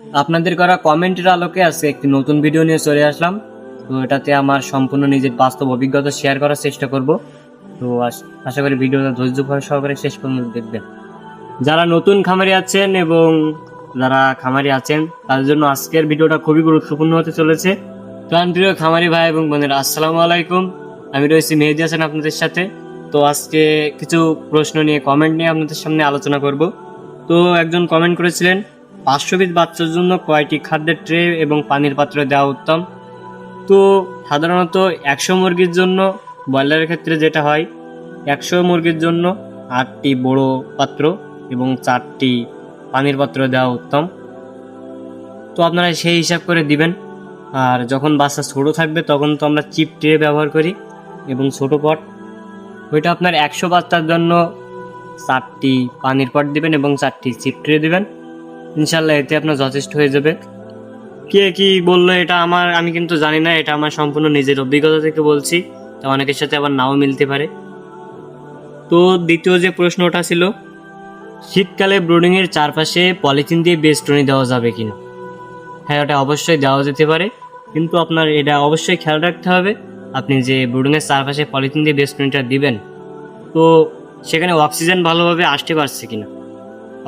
আপনাদের করা কমেন্টের আলোকে আজকে একটি নতুন ভিডিও নিয়ে চলে আসলাম। তো এটাতে আমার সম্পূর্ণ নিজের বাস্তব অভিজ্ঞতা শেয়ার করার চেষ্টা করব। তো আশা করি ভিডিওটা ধৈর্য সহকারে শেষ পর্যন্ত দেখবেন। যারা নতুন খামারি আছেন এবং যারা খামারি আছেন, তাদের জন্য আজকের ভিডিওটা খুবই গুরুত্বপূর্ণ হতে চলেছে। প্রাণপ্রিয় খামারি ভাই এবং বোনেরা, আসসালামু আলাইকুম। আমি রয়েছি মেহেদি হাসান আপনাদের সাথে। তো আজকে কিছু প্রশ্ন নিয়ে কমেন্ট নিয়ে আপনাদের সামনে আলোচনা করব। তো একজন কমেন্ট করেছিলেন পাঁচশো পিস বাচ্চার জন্য কয়টি খাদ্যের ট্রে এবং পানির পাত্র দেওয়া উত্তম? তো, সাধারণত একশো মুরগির জন্য ব্রয়লারের ক্ষেত্রে যেটা হয়, একশো মুরগির জন্য আটটি বড় পাত্র এবং চারটি পানির পাত্র দেওয়া উত্তম। তো আপনারা সেই হিসাব করে দিবেন। আর যখন বাচ্চা ছোটো থাকবে, তখন তো আমরা চিপ ট্রে ব্যবহার করি এবং ছোটো পট। ওইটা আপনার একশো বাচ্চার জন্য চারটি পানির পট দিবেন এবং চারটি চিপ ট্রে দিবেন। ইনশাল্লাহ এতে আপনার যথেষ্ট হয়ে যাবে। কে কি বলল এটা আমার, আমি কিন্তু জানি না, এটা আমার সম্পূর্ণ নিজের অভিজ্ঞতা থেকে বলছি। তা অনেকের সাথে আবার নাও মিলতে পারে। তো দ্বিতীয় যে প্রশ্নটা ছিল, শীতকালে ব্রুডিংয়ের চারপাশে পলিথিন দিয়ে বেস্টনি দেওয়া যাবে কিনা? হ্যাঁ ওটা অবশ্যই দেওয়া যেতে পারে। কিন্তু আপনার এটা অবশ্যই খেয়াল রাখতে হবে, আপনি যে ব্রুডিংয়ের চারপাশে পলিথিন দিয়ে বেস্টনিটা দিবেন, তো সেখানে অক্সিজেন ভালোভাবে আসতে পারছে কিনা?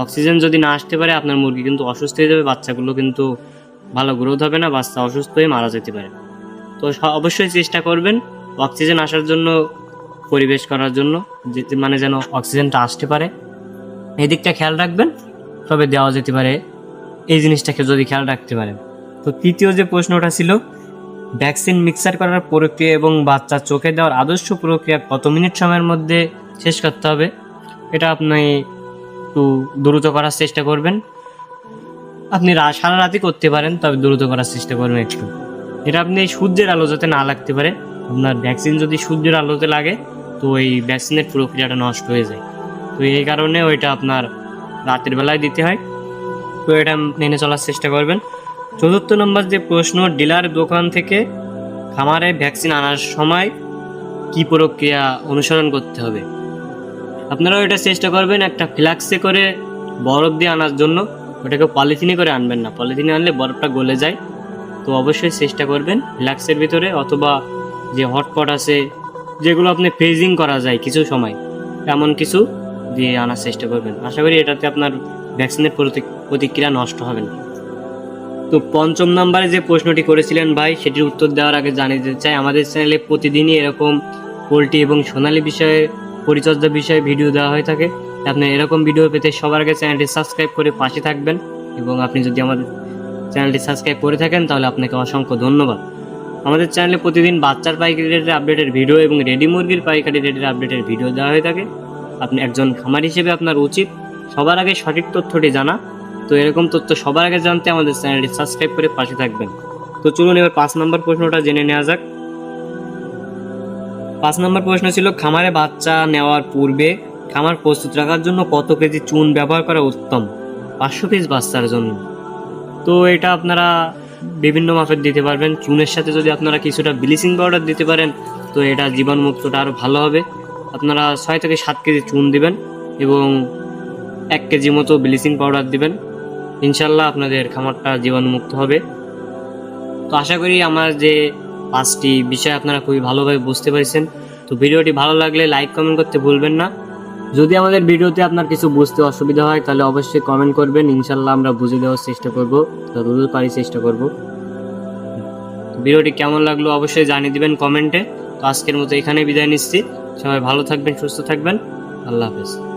অক্সিজেন যদি না আসতে পারে, আপনার মুরগি কিন্তু অসুস্থ হয়ে যাবে, বাচ্চাগুলো কিন্তু ভালো গ্রোথ হবে না, বাচ্চা অসুস্থ হয়ে মারা যেতে পারে। তো অবশ্যই চেষ্টা করবেন অক্সিজেন আসার জন্য, পরিবেশ করার জন্য মানে যেন অক্সিজেনটা আসতে পারে। এই দিকটা খেয়াল রাখবেন, তবে দেওয়া যেতে পারে। এই জিনিসটাকে যদি খেয়াল রাখতে পারেন। তো তৃতীয় যে প্রশ্নটা ছিল, ভ্যাকসিন মিক্সার করার প্রক্রিয়া এবং বাচ্চা চোখে দেওয়ার আদর্শ প্রক্রিয়া কত মিনিট সময়ের মধ্যে শেষ করতে হবে? এটা আপনি একটু দ্রুত করার চেষ্টা করবেন। আপনি সারা রাতই করতে পারেন, তবে দ্রুত করার চেষ্টা করবেন একটু। এটা আপনি সূর্যের আলো যাতে না লাগতে পারে। আপনার ভ্যাকসিন যদি সূর্যের আলোতে লাগে, তো এই ভ্যাকসিনের প্রক্রিয়াটা নষ্ট হয়ে যায়। তো এই কারণে ওইটা আপনার রাতের বেলায় দিতে হয়। তো এটা মেনে চলার চেষ্টা করবেন। চতুর্থ নম্বর যে প্রশ্ন, ডিলার দোকান থেকে খামারে ভ্যাকসিন আনার সময় কি প্রক্রিয়া অনুসরণ করতে হবে? আপনারাও এটা চেষ্টা করবেন একটা ফ্লাক্সে করে বরফ দিয়ে আনার জন্য। ওটাকে পলিথিনে করে আনবেন না। পলিথিনে আনলে বরফটা গলে যায়। তো অবশ্যই চেষ্টা করবেন ফ্লাক্সের ভিতরে অথবা যে হটপট আছে, যেগুলো আপনি ফ্রিজিং করা যায় কিছু সময়, এমন কিছু দিয়ে আনার চেষ্টা করবেন। আশা করি এটাতে আপনার ভ্যাকসিনের প্রতি- প্রতিক্রিয়া নষ্ট হবে না। তো পঞ্চম নাম্বারে যে প্রশ্নটি করেছিলেন ভাই, সেটির উত্তর দেওয়ার আগে জানিয়ে দিতে চাই। আমাদের চ্যানেলে প্রতিদিনই এরকম পোলট্রি এবং সোনালী বিষয়ে পরিচর্যা বিষয়ে ভিডিও দেওয়া হয়ে থাকে। আপনি এরকম ভিডিও পেতে সবার আগে চ্যানেলটি সাবস্ক্রাইব করে পাশে থাকবেন এবং আপনি যদি আমাদের চ্যানেলটি সাবস্ক্রাইব করে থাকেন, তাহলে আপনাকে অসংখ্য ধন্যবাদ। আমাদের চ্যানেলে প্রতিদিন বাচ্চার পাইকারি রেটের আপডেটের ভিডিও এবং রেডি মুরগির পাইকারি রেটের আপডেটের ভিডিও দেওয়া হয়ে থাকে। আপনি একজন খামার হিসেবে আপনার উচিত সবার আগে সঠিক তথ্যটি জানা। তো এরকম তথ্য সবার আগে জানতে আমাদের চ্যানেলটি সাবস্ক্রাইব করে পাশে থাকবেন। তো চলুন এবার পাঁচ নম্বর প্রশ্নটা জেনে নেওয়া যাক। পাঁচ নম্বর প্রশ্ন ছিল, খামারে বাচ্চা নেওয়ার পূর্বে খামার প্রস্তুত রাখার জন্য কত কেজি চুন ব্যবহার করা উত্তম? পাঁচশো পিস বাচ্চার জন্য। তো এটা আপনারা বিভিন্ন মাপের দিতে পারবেন। চুনের সাথে যদি আপনারা কিছুটা ব্লিচিং পাউডার দিতে পারেন, তো এটা জীবাণুমুক্তটা আরও ভালো হবে। আপনারা ছয় থেকে সাত কেজি চুন দিবেন এবং এক কেজি মতো ব্লিচিং পাউডার দিবেন। ইনশাল্লাহ আপনাদের খামারটা জীবাণুমুক্ত হবে। তো আশা করি আমার যে পাঁচটি বিষয় আপনারা খুবই ভালোভাবে বুঝতে পেরেছেন। তো ভিডিওটি ভালো লাগলে লাইক, কমেন্ট করতে ভুলবেন না। যদি আমাদের ভিডিওতে আপনার কিছু বুঝতে অসুবিধা হয়, তাহলে অবশ্যই কমেন্ট করবেন। ইনশাল্লাহ আমরা বুঝে দেওয়ার চেষ্টা করব, যতদূর পারি চেষ্টা করব। ভিডিওটি কেমন লাগল অবশ্যই জানিয়ে দিবেন কমেন্টে। তো আজকের মতো এখানে বিদায় নিচ্ছি। সবাই ভালো থাকবেন, সুস্থ থাকবেন। আল্লাহ হাফেজ।